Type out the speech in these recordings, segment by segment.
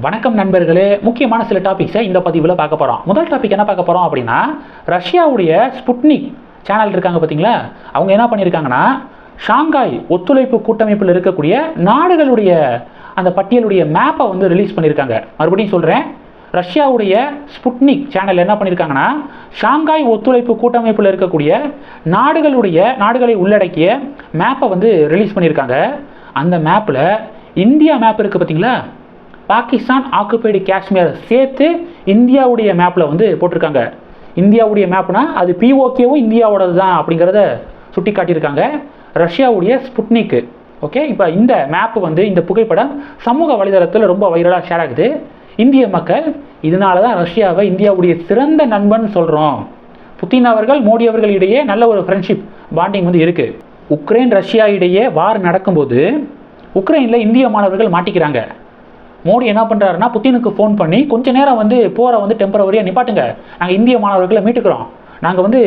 வணக்கம் நண்பர்களே முக்கியமான சில டாபிக்ஸை இந்த பதிவில் பார்க்க போகிறோம் முதல் டாபிக் என்ன பார்க்க போகிறோம் அப்படின்னா ரஷ்யாவுடைய ஸ்புட்னிக் சேனல் இருக்காங்க பார்த்தீங்களா? அவங்க என்ன பண்ணியிருக்காங்கன்னா ஷாங்காய் ஒத்துழைப்பு கூட்டமைப்பில் இருக்கக்கூடிய நாடுகளுடைய அந்த பட்டியலுடைய மேப்பை வந்து ரிலீஸ் பண்ணியிருக்காங்க. மறுபடியும் சொல்கிறேன் ரஷ்யாவுடைய ஸ்புட்னிக் சேனல் என்ன பண்ணியிருக்காங்கன்னா ஷாங்காய் ஒத்துழைப்பு கூட்டமைப்பில் இருக்கக்கூடிய நாடுகளுடைய நாடுகளை உள்ளடக்கிய மேப்பை வந்து ரிலீஸ் பண்ணியிருக்காங்க. அந்த மேப்பில் இந்தியா மேப் இருக்குது பார்த்தீங்களா? பாகிஸ்தான் ஆக்குபைடு காஷ்மீர் சேர்த்து இந்தியாவுடைய மேப்பில் வந்து போட்டிருக்காங்க. இந்தியாவுடைய மேப்னா அது பிஓகேவும் இந்தியாவோடது தான் அப்படிங்கிறத சுட்டி காட்டியிருக்காங்க. ரஷ்யாவுடைய ஸ்புட்னிக்கு. ஓகே இப்போ இந்த மேப்பு வந்து இந்த புகைப்படம் சமூக வலைதளத்தில் ரொம்ப வைரலாக ஷேர் ஆகுது. இந்திய மக்கள் இதனால தான் ரஷ்யாவை இந்தியாவுடைய சிறந்த நண்பன் சொல்கிறோம் புத்தின் அவர்கள் மோடி அவர்கள் இடையே நல்ல ஒரு ஃப்ரெண்ட்ஷிப் பாண்டிங் வந்து இருக்குது உக்ரைன் ரஷ்யா இடையே வார் நடக்கும்போது உக்ரைனில் இந்திய மாணவர்கள் மாட்டிக்கிறாங்க. மோடி என்ன பண்ணுறாருன்னா புத்தினுக்கு ஃபோன் பண்ணி கொஞ்ச நேரம் வந்து போரை வந்து டெம்பரவரியாக நிப்பாட்டுங்க. நாங்கள் இந்திய மாணவர்களை மீட்டுக்கிறோம். நாங்கள் வந்து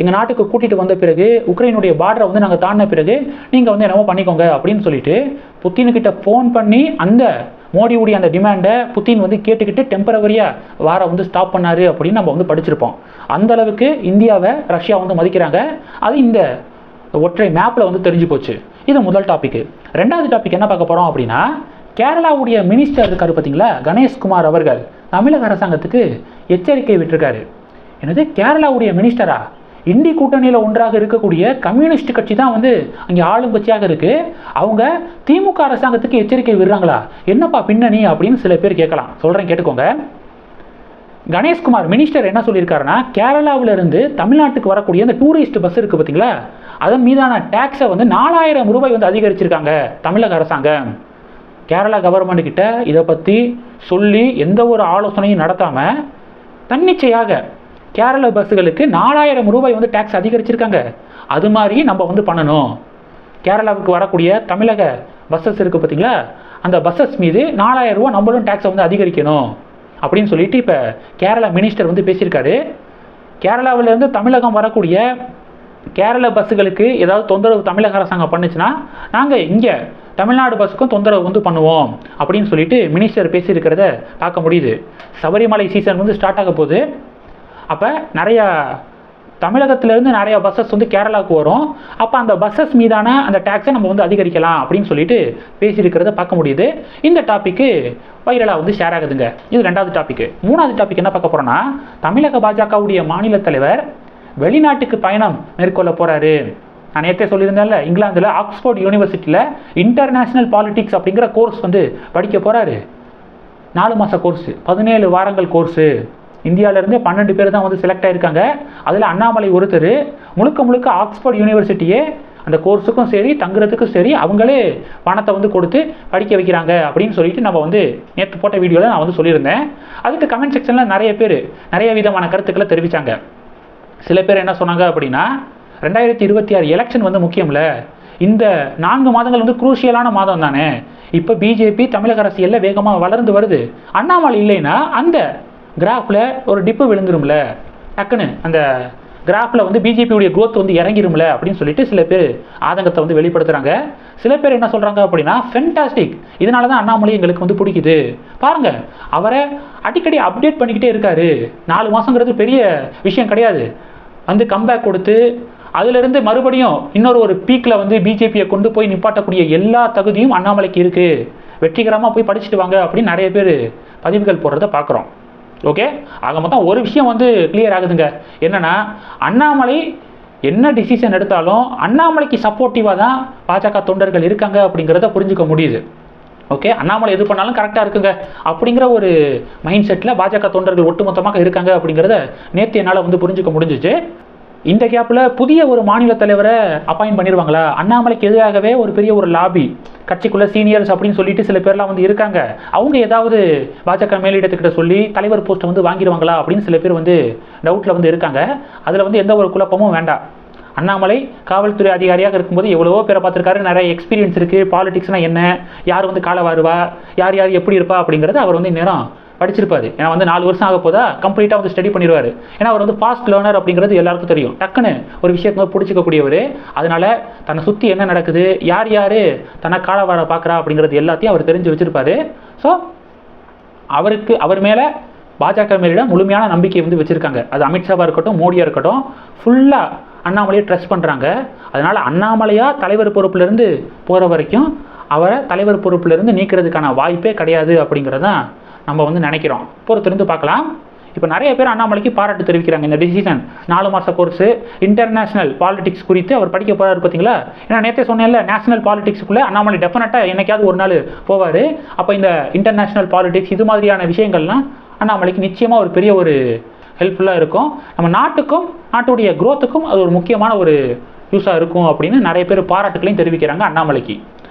எங்கள் நாட்டுக்கு கூட்டிகிட்டு வந்த பிறகு உக்ரைனுடைய பார்டரை வந்து நாங்கள் தாண்டின பிறகு நீங்கள் வந்து என்னமோ பண்ணிக்கோங்க அப்படின்னு சொல்லிட்டு புத்தினுக்கிட்ட ஃபோன் பண்ணி அந்த மோடியுடைய அந்த டிமாண்டை புத்தின் வந்து கேட்டுக்கிட்டு டெம்பரவரியாக வார வந்து ஸ்டாப் பண்ணாரு அப்படின்னு நம்ம வந்து படிச்சிருப்போம். அந்த அளவுக்கு இந்தியாவை ரஷ்யா வந்து மதிக்கிறாங்க. அது இந்த ஒற்றை மேப்பில் வந்து தெரிஞ்சு போச்சு. இது முதல் டாபிக் ரெண்டாவது டாபிக் என்ன பார்க்க போகிறோம் அப்படின்னா கேரளாவுடைய மினிஸ்டர் இருக்காரு பார்த்தீங்களா? கணேஷ்குமார் அவர்கள். தமிழக அரசாங்கத்துக்கு எச்சரிக்கை விட்டிருக்காரு. என்னது கேரளாவுடைய மினிஸ்டரா? இந்தி கூட்டணியில் ஒன்றாக இருக்கக்கூடிய கம்யூனிஸ்ட் கட்சி தான் வந்து அங்கே ஆளும் கட்சியாக இருக்குது அவங்க திமுக அரசாங்கத்துக்கு எச்சரிக்கை விடுறாங்களா? என்னப்பா பின்னணி அப்படின்னு சில பேர் கேட்கலாம். சொல்கிறேன் கேட்டுக்கோங்க. கணேஷ்குமார் மினிஸ்டர் என்ன சொல்லியிருக்காருன்னா கேரளாவிலிருந்து தமிழ்நாட்டுக்கு வரக்கூடிய அந்த டூரிஸ்ட் பஸ் இருக்குது பார்த்தீங்களா? அதன் மீதான டேக்ஸை வந்து நாலாயிரம் ரூபாய் வந்து அதிகரிச்சிருக்காங்க தமிழக அரசாங்கம். கேரளா கவர்மெண்ட் கிட்ட இதை பற்றி சொல்லி எந்த ஒரு ஆலோசனையும் நடத்தாமல் தன்னிச்சையாக கேரள பஸ்ஸுகளுக்கு நாலாயிரம் ரூபாய் வந்து டேக்ஸ் அதிகரிச்சிருக்காங்க. அது மாதிரி நம்ம வந்து பண்ணணும். கேரளாவுக்கு வரக்கூடிய தமிழக பஸ்ஸஸ் இருக்குது பார்த்தீங்களா? அந்த பஸ்ஸஸ் மீது நாலாயிரம் ரூபா நம்மளும் டேக்ஸை வந்து அதிகரிக்கணும். அப்படின்னு சொல்லிட்டு இப்போ கேரளா மினிஸ்டர் வந்து பேசியிருக்காரு. கேரளாவிலேருந்து தமிழகம் வரக்கூடிய கேரள பஸ்ஸுகளுக்கு ஏதாவது தொந்தரவு தமிழக அரசாங்கம் பண்ணுச்சுன்னா நாங்கள் இங்கே தமிழ்நாடு பஸ்ஸுக்கும் தொந்தரவு வந்து பண்ணுவோம் அப்படின்னு சொல்லிட்டு மினிஸ்டர் பேசியிருக்கிறத பார்க்க முடியுது. சபரிமலை சீசன் வந்து ஸ்டார்ட் ஆக போகுது. அப்போ நிறையா தமிழகத்திலேருந்து நிறைய பஸ்ஸஸ் வந்து கேரளாவுக்கு வரும். அப்போ அந்த பஸ்ஸஸ் மீதான அந்த டேக்ஸை நம்ம வந்து அதிகரிக்கலாம் அப்படின்னு சொல்லிட்டு பேசியிருக்கிறத பார்க்க முடியுது. இந்த டாப்பிக்கு வைரலாக வந்து ஷேர் ஆகுதுங்க. இது ரெண்டாவது டாப்பிக்கு மூணாவது டாபிக் என்ன பார்க்க போகிறோன்னா தமிழக பாஜகவுடைய மாநில தலைவர் வெளிநாட்டுக்கு பயணம் மேற்கொள்ள போகிறாரு நான் நேற்றே சொல்லியிருந்தேன்ல இங்கிலாந்தில் ஆக்ஸ்போர்ட் யூனிவர்சிட்டியில் இன்டர்நேஷ்னல் பாலிடிக்ஸ் அப்படிங்கிற கோர்ஸ் வந்து படிக்க போகிறாரு நாலு மாத கோர்ஸு பதினேழு வாரங்கள் கோர்ஸு இந்தியாவிலேருந்தே பன்னெண்டு பேர் தான் வந்து செலக்ட் ஆகிருக்காங்க அதில் அண்ணாமலை ஒருத்தர் முழுக்க முழுக்க ஆக்ஸ்போர்ட் யூனிவர்சிட்டியே அந்த கோர்ஸுக்கும் சரி தங்குறதுக்கும் சரி அவங்களே பணத்தை வந்து கொடுத்து படிக்க வைக்கிறாங்க அப்படின்னு சொல்லிட்டு நம்ம வந்து நேற்று போட்ட வீடியோவில் நான் வந்து சொல்லியிருந்தேன். அதுக்கு கமெண்ட் செக்ஷனில் நிறைய பேர் நிறைய விதமான கருத்துக்களை தெரிவித்தாங்க சில பேர் என்ன சொன்னாங்க அப்படின்னா ரெண்டாயிரத்தி இருபத்தி ஆறு எலெக்ஷன் வந்து முக்கியம்ல. இந்த நான்கு மாதங்கள் வந்து குரூஷியலான மாதம் தானே. இப்போ பிஜேபி தமிழக அரசியலில் வேகமாக வளர்ந்து வருது. அண்ணாமலை இல்லைன்னா அந்த கிராஃபில் ஒரு டிப்பு விழுந்துரும்ல. டக்குன்னு அந்த கிராஃபில் வந்து பிஜேபியுடைய குரோத் வந்து இறங்கிரும்ல அப்படின்னு சொல்லிட்டு சில பேர் ஆதங்கத்தை வந்து வெளிப்படுத்துகிறாங்க சில பேர் என்ன சொல்கிறாங்க அப்படின்னா ஃபென்டாஸ்டிக் இதனால தான் அண்ணாமலை எங்களுக்கு வந்து பிடிக்குது. பாருங்கள் அவரை அடிக்கடி அப்டேட் பண்ணிக்கிட்டே இருக்காரு. நாலு மாதங்கிறது பெரிய விஷயம் கிடையாது. வந்து கம்பேக் கொடுத்து அதிலிருந்து மறுபடியும் இன்னொரு ஒரு பீக்கில் வந்து பிஜேபியை கொண்டு போய் நிப்பாட்டக்கூடிய எல்லா தகுதியும் அண்ணாமலைக்கு இருக்குது வெற்றிகரமாக போய் படிச்சுட்டு வாங்க அப்படின்னு நிறைய பேர் பதிவுகள் போடுறத பார்க்குறோம். ஓகே ஆக மொத்தம் ஒரு விஷயம் வந்து கிளியர் ஆகுதுங்க. என்னன்னா அண்ணாமலை என்ன டிசிஷன் எடுத்தாலும் அண்ணாமலைக்கு சப்போர்ட்டிவாக தான் பாஜக தொண்டர்கள் இருக்காங்க அப்படிங்கிறத புரிஞ்சுக்க முடியுது. ஓகே அண்ணாமலை எது பண்ணாலும் கரெக்டாக இருக்குங்க. அப்படிங்கிற ஒரு மைண்ட் செட்டில் பாஜக தொண்டர்கள் ஒட்டுமொத்தமாக இருக்காங்க அப்படிங்கிறத நேற்று என்னால் வந்து புரிஞ்சுக்க முடிஞ்சிச்சு. இந்த கேப்பில் புதிய ஒரு மாநில தலைவரை அப்பாயின் பண்ணிடுவாங்களா அண்ணாமலைக்கு எதிராகவே ஒரு பெரிய ஒரு லாபி கட்சிக்குள்ளே சீனியர்ஸ் அப்படின்னு சொல்லிட்டு சில பேர்லாம் வந்து இருக்காங்க. அவங்க ஏதாவது பாஜக மேலிடத்துக்கிட்ட சொல்லி தலைவர் போஸ்ட்டை வந்து வாங்கிடுவாங்களா அப்படின்னு சில பேர் வந்து டவுட்டில் வந்து இருக்காங்க. அதில் வந்து எந்த ஒரு குழப்பமும் வேண்டாம். அண்ணாமலை காவல்துறை அதிகாரியாக இருக்கும்போது எவ்வளவோ பேரை பார்த்துருக்காரு. நிறைய எக்ஸ்பீரியன்ஸ் இருக்குது பாலிடிக்ஸ்னால் என்ன? யார் வந்து காலை வாருவா யார் யார் எப்படி இருப்பா அப்படிங்கிறது அவர் வந்து நேரம் படிச்சிருப்பாரு. ஏன்னா வந்து நாலு வருஷம் ஆக போதா கம்ப்ளீட்டாக வந்து ஸ்டடி பண்ணிடுவார் ஏன்னா அவர் வந்து ஃபாஸ்ட் லேர்னர் அப்படிங்கிறது எல்லாருக்கும் தெரியும். டக்குன்னு ஒரு விஷயத்தை பிடிச்சிக்கக்கூடியவர். அதனால தன்னை சுற்றி என்ன நடக்குது யார் யார் தன்னை காலவார பார்க்குறா அப்படிங்கிறது எல்லாத்தையும் அவர் தெரிஞ்சு வச்சிருப்பாரு. ஸோ அவருக்கு அவர் மேலே பாஜக மேலிட முழுமையான நம்பிக்கை வந்து வச்சுருக்காங்க. அது அமித்ஷாவாக இருக்கட்டும் மோடியாக இருக்கட்டும் ஃபுல்லாக அண்ணாமலையை ட்ரெஸ் பண்ணுறாங்க அதனால் அண்ணாமலையாக தலைவர் பொறுப்புலேருந்து போகிற வரைக்கும் அவரை தலைவர் பொறுப்புலேருந்து நீக்கிறதுக்கான வாய்ப்பே கிடையாது அப்படிங்கிறதான் நம்ம வந்து நினைக்கிறோம். பொறுத்திருந்து பார்க்கலாம். இப்போ நிறைய பேர் அண்ணாமலைக்கு பாராட்டு தெரிவிக்கிறாங்க இந்த டிசிஷன் நாலு மாத கோர்ஸு இன்டர்நேஷனல் பாலிடிக்ஸ் குறித்து அவர் படிக்க போகிறார் பார்த்தீங்களா? ஏன்னா நேற்றே சொன்னேன்ல நேஷனல் பாலிடிக்ஸ்க்குள்ளே அண்ணாமலை டெஃபினட்டாக என்னைக்காவது ஒரு நாள் போவார். அப்போ இந்த இன்டர்நேஷனல் பாலிடிக்ஸ் இது மாதிரியான விஷயங்கள்லாம் அண்ணாமலைக்கு நிச்சயமாக ஒரு பெரிய ஒரு ஹெல்ப்ஃபுல்லாக இருக்கும். நம்ம நாட்டுக்கும் நாட்டுடைய குரோத்துக்கும் அது ஒரு முக்கியமான ஒரு யூஸாக இருக்கும் அப்படின்னு நிறைய பேர் பாராட்டுகளையும் தெரிவிக்கிறாங்க அண்ணாமலைக்கு.